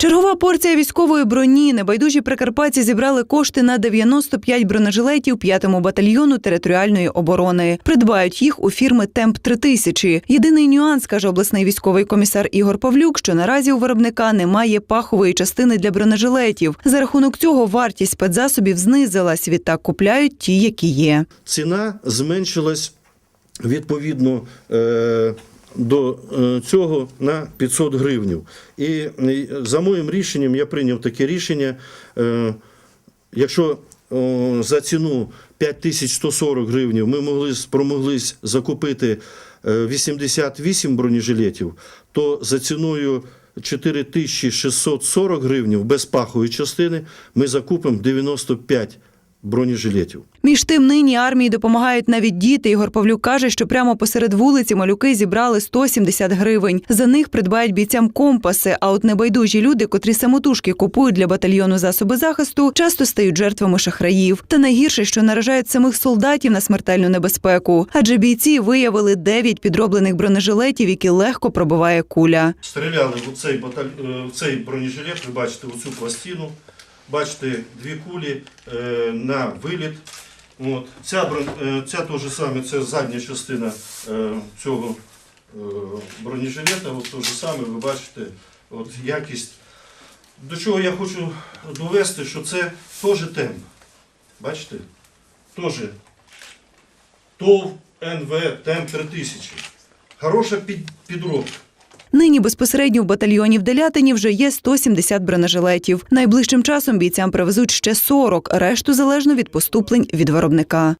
Чергова порція військової броні. Небайдужі прикарпатці зібрали кошти на 95 бронежилетів 5-му батальйону територіальної оборони. Придбають їх у фірми Темп 3000 Єдиний нюанс, каже обласний військовий комісар Ігор Павлюк, що наразі у виробника немає пахової частини для бронежилетів. За рахунок цього вартість спецзасобів знизилась. Відтак купляють ті, які є. ціна зменшилась відповідно е, до е, цього на 500 гривнів. І е, за моїм рішенням я прийняв таке рішення. Е, якщо за ціну 5140 гривнів ми могли спромоглись закупити е, 88 бронежилетів, то за ціною 4640 гривнів без пахової частини ми закупимо 95 бронежилетів. Між тим, нині армії допомагають навіть діти. Ігор Павлюк каже, що прямо посеред вулиці малюки зібрали 170 гривень. За них придбають бійцям компаси. А от небайдужі люди, котрі самотужки купують для батальйону засоби захисту, часто стають жертвами шахраїв. Та найгірше, що наражають самих солдатів на смертельну небезпеку. Адже бійці виявили 9 підроблених бронежилетів, які легко пробиває куля. Стріляли в цей, баталь... е, в цей бронежилет, ви бачите оцю пластину, бачите дві кулі е, на виліт. Ця, е, ця теж саме, це задня частина е, цього бронежилета, от саме, ви бачите, от якість. До чого я хочу довести, що це теж темп. Бачите? Теж ТОВ НВ ТЕМ 3000. Хороша підробка. Нині безпосередньо в батальйоні в Делятині вже є 170 бронежилетів. Найближчим часом бійцям привезуть ще 40, решту залежно від поступлень від виробника.